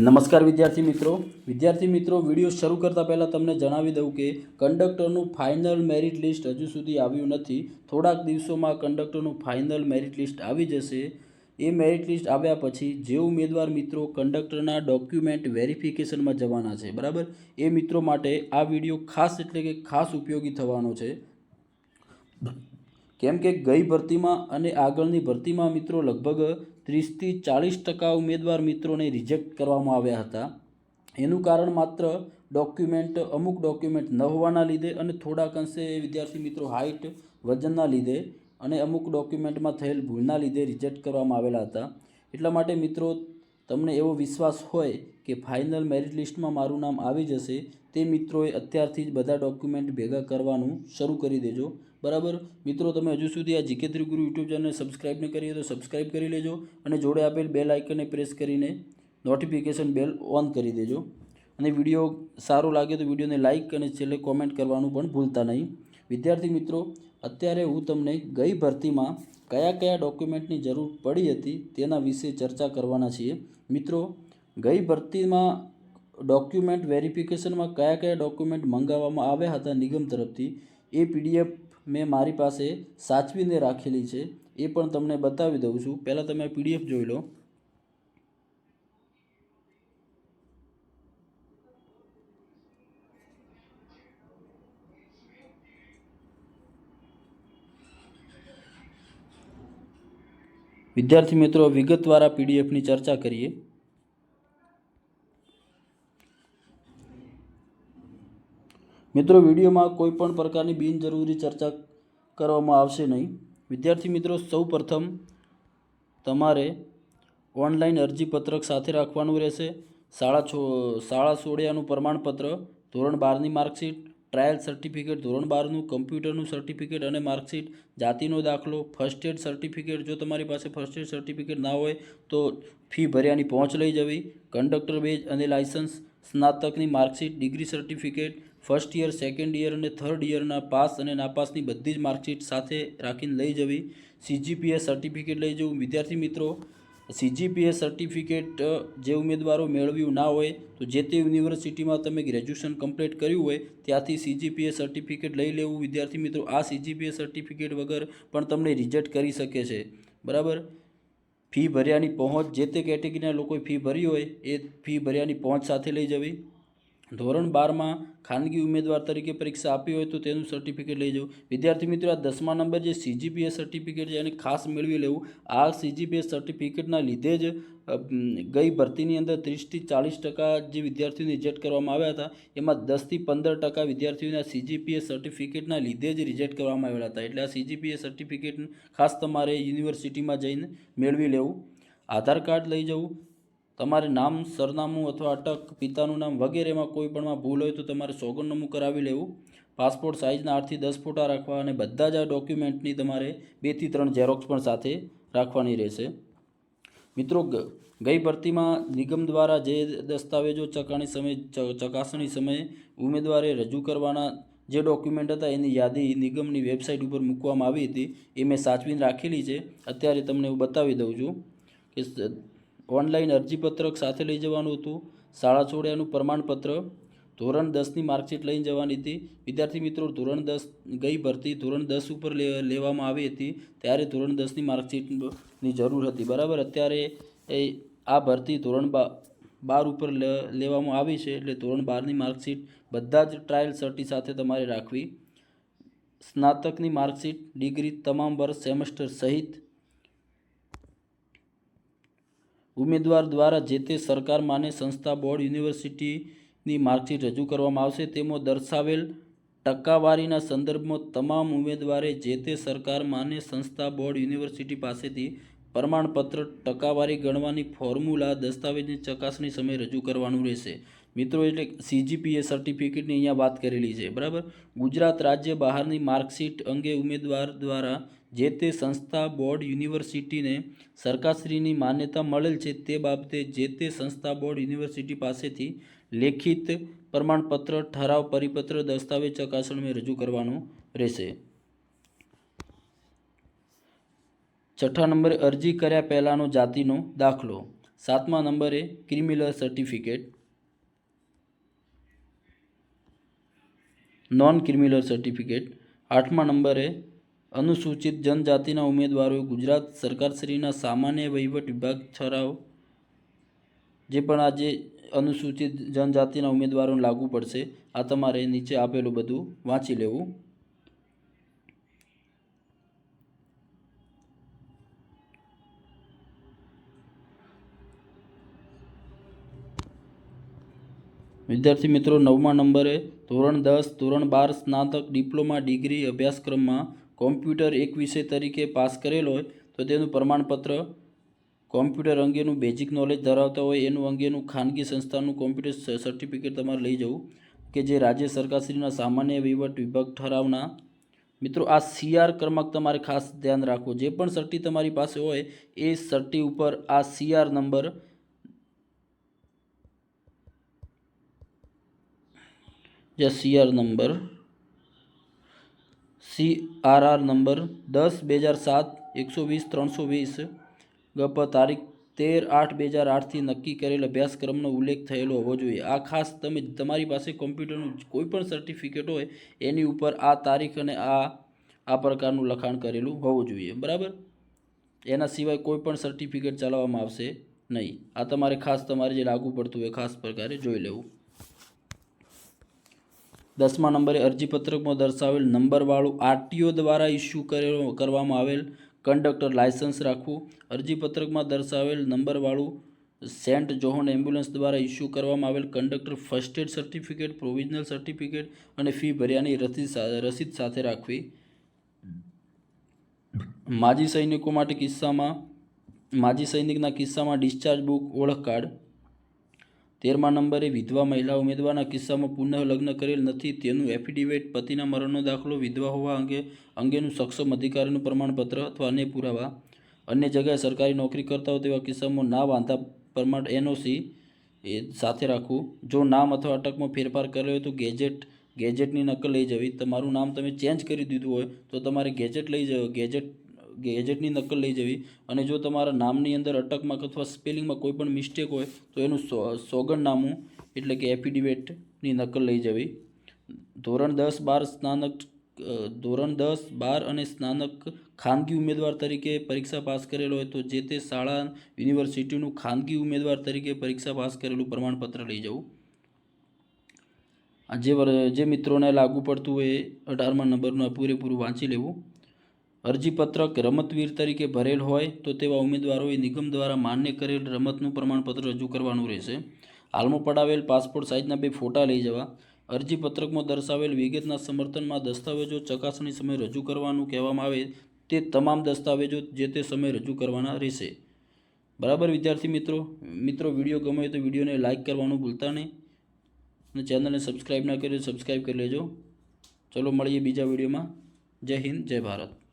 નમસ્કાર વિદ્યાર્થી મિત્રો. વિદ્યાર્થી મિત્રો, વીડિયો શરૂ કરતાં પહેલાં તમને જણાવી દઉં કે કંડક્ટરનું ફાઇનલ મેરિટ લિસ્ટ હજુ સુધી આવ્યું નથી. થોડાક દિવસોમાં કંડક્ટરનું ફાઇનલ મેરિટ લિસ્ટ આવી જશે. એ મેરિટ લિસ્ટ આવ્યા પછી જે ઉમેદવાર મિત્રો કંડક્ટરના ડોક્યુમેન્ટ વેરિફિકેશનમાં જવાના છે, બરાબર? એ મિત્રો માટે આ વીડિયો ખાસ એટલે કે ખાસ ઉપયોગી થવાનો છે. કેમ કે ગઈ ભરતીમાં અને આગળની ભરતીમાં મિત્રો લગભગ ત્રીસથી ચાળીસ ટકા ઉમેદવાર મિત્રોને રિજેક્ટ કરવામાં આવ્યા હતા. એનું કારણ માત્ર ડોક્યુમેન્ટ અમુક ડોક્યુમેન્ટ ન હોવાના લીધે અને થોડાક અંશે વિદ્યાર્થી મિત્રો હાઇટ વજનના લીધે અને અમુક ડોક્યુમેન્ટમાં થયેલ ભૂલના લીધે રિજેક્ટ કરવામાં આવેલા હતા. એટલા માટે મિત્રો, તમને એવો વિશ્વાસ હોય કે ફાઇનલ મેરિટ લિસ્ટમાં મારું નામ આવી જશે, તે મિત્રોએ અત્યારથી જ બધા ડોક્યુમેન્ટ ભેગા કરવાનું શરૂ કરી દેજો. બરાબર? મિત્રો, તમે હજુ સુધી આ જીકે ત્રિગુરુ યુટ્યુબ ચેનલને સબસ્ક્રાઇબ ન કરી તો સબસ્ક્રાઇબ કરી લેજો અને જોડે આપેલ બેલ આઇકનને પ્રેસ કરીને નોટિફિકેશન બેલ ઓન કરી દેજો. અને વીડિયો સારો લાગે તો વિડીયોને લાઇક અને છેલ્લે કોમેન્ટ કરવાનું પણ ભૂલતા નહીં. વિદ્યાર્થી મિત્રો, અત્યારે હું તમને ગઈ ભરતીમાં કયા કયા ડોક્યુમેન્ટની જરૂર પડી હતી તેના વિશે ચર્ચા કરવાના છીએ. મિત્રો ગઈ ભરતીમાં ડોક્યુમેન્ટ વેરિફિકેશનમાં કયા કયા ડોક્યુમેન્ટ મંગાવવામાં આવ્યા હતા નિગમ તરફથી, એ પીડીએફ મેં મારી પાસે સાચવીને રાખેલી છે, એ પણ તમને બતાવી દઉં છું. પહેલાં તમે પીડીએફ જોઈ લો. વિદ્યાર્થી મિત્રો વિગતવાળા પીડીએફની ચર્ચા કરીએ. મિત્રો, વિડીયોમાં કોઈ પણ પ્રકારની બિનજરૂરી ચર્ચા કરવામાં આવશે નહીં. વિદ્યાર્થી મિત્રો સૌ પ્રથમ તમારે ઓનલાઈન અરજીપત્રક સાથે રાખવાનું રહેશે. શાળા છો, શાળા છોડ્યાનું પ્રમાણપત્ર, ધોરણ બારની માર્કશીટ, ટ્રાયલ સર્ટિફિકેટ, ધોરણ બારનું કમ્પ્યુટરનું સર્ટિફિકેટ અને માર્કશીટ, જાતિનો દાખલો, ફર્સ્ટ એડ સર્ટિફિકેટ. જો તમારી પાસે ફર્સ્ટ એડ સર્ટિફિકેટ ના હોય, તો ફી ભર્યાની પહોંચ લઈ જવી. કંડક્ટર બેજ અને licence, સ્નાતકની marksheet, degree certificate first year, second year અને થર્ડ યરના પાસ અને નાપાસની બધી જ માર્કશીટ સાથે રાખીને લઈ જવી. સીજીપીએસ સર્ટિફિકેટ લઈ જવું. વિદ્યાર્થી મિત્રો સીજીપીએ સર્ટિફિકેટ જે ઉમેદવારો મેળવ્યું ના હોય, તો જે તે યુનિવર્સિટીમાં તમે ગ્રેજ્યુએશન કમ્પ્લીટ કર્યું હોય, ત્યાંથી સીજીપીએ સર્ટિફિકેટ લઈ લેવું. વિદ્યાર્થી મિત્રો, આ સીજીપીએ સર્ટિફિકેટ વગર પણ તમને રિજેક્ટ કરી શકે છે. બરાબર? ફી ભર્યાની પહોંચ, જે તે કેટેગરીના લોકોએ ફી ભરી હોય, એ ફી ભર્યાની પહોંચ સાથે લઈ જવી. ધોરણ બારમાં ખાનગી ઉમેદવાર તરીકે પરીક્ષા આપી હોય તો તેનું સર્ટિફિકેટ લઈ જવું વિદ્યાર્થી મિત્રો, આ દસમા નંબર જે સીજીપીએ સર્ટિફિકેટ છે એને ખાસ મેળવી લેવું. આ સીજીપીએ સર્ટિફિકેટના લીધે જ ગઈ ભરતીની અંદર ત્રીસથી ચાલીસ ટકા જે વિદ્યાર્થીઓને રિજેક્ટ કરવામાં આવ્યા હતા, એમાં દસથી પંદર ટકા વિદ્યાર્થીઓના સીજીપીએ સર્ટિફિકેટના લીધે જ રિજેક્ટ કરવામાં આવેલા હતા. એટલે આ સીજીપીએ સર્ટિફિકેટ ખાસ તમારે યુનિવર્સિટીમાં જઈને મેળવી લેવું. આધાર કાર્ડ લઈ જવું તમારે નામ, સરનામું અથવા અટક, પિતાનું નામ વગેરેમાં કોઈ પણમાં ભૂલ હોય તો તમારે સોગંદનામું કરાવી લેવું. પાસપોર્ટ સાઇઝના આઠથી દસ ફોટા રાખવા અને બધા જ આ ડોક્યુમેન્ટની તમારે બેથી ત્રણ ઝેરોક્સ પણ સાથે રાખવાની રહેશે. મિત્રો ગઈ ભરતીમાં નિગમ દ્વારા જે દસ્તાવેજો ચકાણી સમય ચકાસણી સમયે ઉમેદવારે રજૂ કરવાના જે ડોક્યુમેન્ટ હતા એની યાદી નિગમની વેબસાઇટ ઉપર મૂકવામાં આવી હતી, એ મેં સાચવીને રાખેલી છે. અત્યારે તમને હું બતાવી દઉં છું કે ઓનલાઈન અરજીપત્રક સાથે લઈ જવાનું હતું. શાળા છોડ્યાનું પ્રમાણપત્ર. ધોરણ દસની માર્કશીટ લઈને જવાની હતી. વિદ્યાર્થી મિત્રો, ધોરણ દસ ગઈ ભરતી ધોરણ દસ ઉપર લેવામાં આવી હતી. ત્યારે ધોરણ દસની માર્કશીટની જરૂર હતી. બરાબર? અત્યારે એ, આ ભરતી ધોરણ બા, બાર ઉપર લેવામાં આવી છે. એટલે ધોરણ બારની માર્કશીટ બધા જ ટ્રાયલ સર્ટી સાથે તમારે રાખવી. સ્નાતકની માર્કશીટ, ડિગ્રી તમામ વર્ષ સેમેસ્ટર સહિત ઉમેદવાર દ્વારા જે તે સરકાર માને સંસ્થા બોર્ડ યુનિવર્સિટીની માર્કશીટ રજૂ કરવામાં આવશે, તેમાં દર્શાવેલ ટકાવારીના સંદર્ભમાં તમામ ઉમેદવારે જે તે સરકાર માન્ય સંસ્થા બોર્ડ યુનિવર્સિટી પાસેથી પ્રમાણપત્ર ટકાવારી ગણવાની ફોર્મ્યુલા દસ્તાવેજની ચકાસણી સમયે રજૂ કરવાનું રહેશે. મિત્રો, એટલે સીજીપીએ સર્ટિફિકેટની અહીંયા વાત કરેલી છે, બરાબર? ગુજરાત રાજ્ય બહારની માર્કશીટ અંગે ઉમેદવાર દ્વારા જે તે સંસ્થા બોર્ડ યુનિવર્સિટીને સરકારશ્રીની માન્યતા મળેલ છે તે બાબતે જે તે સંસ્થા બોર્ડ યુનિવર્સિટી પાસેથી લેખિત પ્રમાણપત્ર, ઠરાવ, પરિપત્ર, દસ્તાવેજ ચકાસણીમાં રજૂ કરવાનું રહેશે. છઠ્ઠા નંબરે અરજી કર્યા પહેલાંનો જાતિનો દાખલો. સાતમા નંબરે criminal certificate non criminal certificate આઠમા નંબરે, અનુસૂચિત જનજાતિના ઉમેદવારોએ ગુજરાત સરકારશ્રીના સામાન્ય વહીવટ વિભાગ ઠરાવ, જે પણ આજે અનુસૂચિત જનજાતિના ઉમેદવારોને લાગુ પડશે, આ તમારે નીચે આપેલું બધું વાંચી લેવું. વિદ્યાર્થી મિત્રો, નવમા નંબરે ધોરણ દસ, ધોરણ બાર સ્નાતક ડિપ્લોમા ડિગ્રી અભ્યાસક્રમમાં કોમ્પ્યુટર એક વિષય તરીકે પાસ કરેલ હોય, તો તેનું પ્રમાણપત્ર કોમ્પ્યુટર અંગેનું બેઝિક નોલેજ ધરાવતા હોય, એનું અંગેનું ખાનગી સંસ્થાનું કોમ્પ્યુટર સર્ટિફિકેટ તમારે લઈ જવું કે જે રાજ્ય સરકારશ્રીના સામાન્ય વહીવટ વિભાગ ઠરાવના મિત્રો, આ સીઆર ક્રમાંક તમારે ખાસ ધ્યાન રાખવો. જે પણ સર્ટી તમારી પાસે હોય, એ સર્ટી ઉપર આ સીઆર નંબર જે CR number C R R number દસ બે હજાર સાત, એકસો વીસ, ત્રણસો વીસ ગપ તારીખ તેર આઠ બે હજાર આઠથી નક્કી કરેલ અભ્યાસક્રમનો ઉલ્લેખ થયેલો હોવો જોઈએ. આ ખાસ તમે, તમારી પાસે કોમ્પ્યુટરનું કોઈ પણ સર્ટિફિકેટ હોય, એની ઉપર આ તારીખ અને આ આ પ્રકારનું લખાણ કરેલું હોવું જોઈએ. બરાબર? એના સિવાય કોઈ પણ સર્ટિફિકેટ ચલાવવામાં આવશે નહીં. આ તમારે ખાસ તમારે જે લાગુ પડતું હોય ખાસ પ્રકારે જોઈ લેવું. દસમા નંબરે અરજીપત્રકમાં દર્શાવેલ નંબરવાળું આરટીઓ દ્વારા ઇસ્યુ કરેલો કરવામાં આવેલ કંડક્ટર લાયસન્સ રાખવું, અરજીપત્રકમાં દર્શાવેલ નંબરવાળું સેન્ટ જોહન એમ્બ્યુલન્સ દ્વારા ઇસ્યુ કરવામાં આવેલ conductor first aid certificate, provisional certificate અને ફી ભર્યાની રસીદ સાથે રાખવી. માજી સૈનિકો માટે કિસ્સામાં, માજી સૈનિકના કિસ્સામાં ડિસ્ચાર્જ બુક ઓળખ કાર્ડ તેરમા નંબરે વિધવા મહિલા ઉમેદવારના કિસ્સામાં પુનઃ લગ્ન કરેલ નથી. તેનું એફિડેવિટ પતિના મરણનો દાખલો વિધવા હોવા અંગે, અંગેનું સક્ષમ અધિકારીનું પ્રમાણપત્ર અથવા અન્ય પુરાવા, અન્ય જગ્યાએ સરકારી નોકરી કરતા હોય તેવા કિસ્સામાં ના વાંધા પ્રમાણ એનઓસી એ સાથે રાખવું. જો નામ અથવા અટકમાં ફેરફાર કર્યો હોય તો ગેજેટ, ગેજેટની નકલ લઈ જવી. તમારું નામ તમે ચેન્જ કરી દીધું હોય તો તમારે ગેજેટ લઈ જવો. ગેજેટ ગેજેટની નકલ લઈ જવી અને જો તમારા નામની અંદર અટકમાં અથવા સ્પેલિંગમાં કોઈ પણ મિસ્ટેક હોય, તો એનું સોગંદનામું એટલે કે એફિડેવિટની નકલ લઈ જવી. ધોરણ દસ બાર સ્નાનક ધોરણ દસ બાર અને સ્નાનક ખાનગી ઉમેદવાર તરીકે પરીક્ષા પાસ કરેલો હોય તો જે તે શાળા, યુનિવર્સિટીનું ખાનગી ઉમેદવાર તરીકે પરીક્ષા પાસ કરેલું પ્રમાણપત્ર લઈ જવું. જે જે મિત્રોને લાગુ પડતું હોય અઢારમા નંબરનું પૂરેપૂરું વાંચી લેવું. અરજીપત્રક રમતવીર તરીકે ભરેલ હોય તો તેવા ઉમેદવારોએ નિગમ દ્વારા માન્ય કરેલ રમતનું પ્રમાણપત્ર રજૂ કરવાનું રહેશે. હાલમાં પડાવેલ પાસપોર્ટ સાઇઝના બે ફોટા લઈ જવા. અરજીપત્રકમાં દર્શાવેલ વિગતના સમર્થનમાં દસ્તાવેજો ચકાસણી સમયે રજૂ કરવાનું કહેવામાં આવે તે તમામ દસ્તાવેજો જે તે સમયે રજૂ કરવાના રહેશે. બરાબર, વિદ્યાર્થી મિત્રો? મિત્રો, વીડિયો ગમે તો વિડીયોને લાઇક કરવાનું ભૂલતા નહીં. અને ચેનલને સબસ્ક્રાઈબ ના કરી સબસ્ક્રાઈબ કરી લેજો. ચલો, મળીએ બીજા વિડીયોમાં. જય હિન્દ, જય ભારત.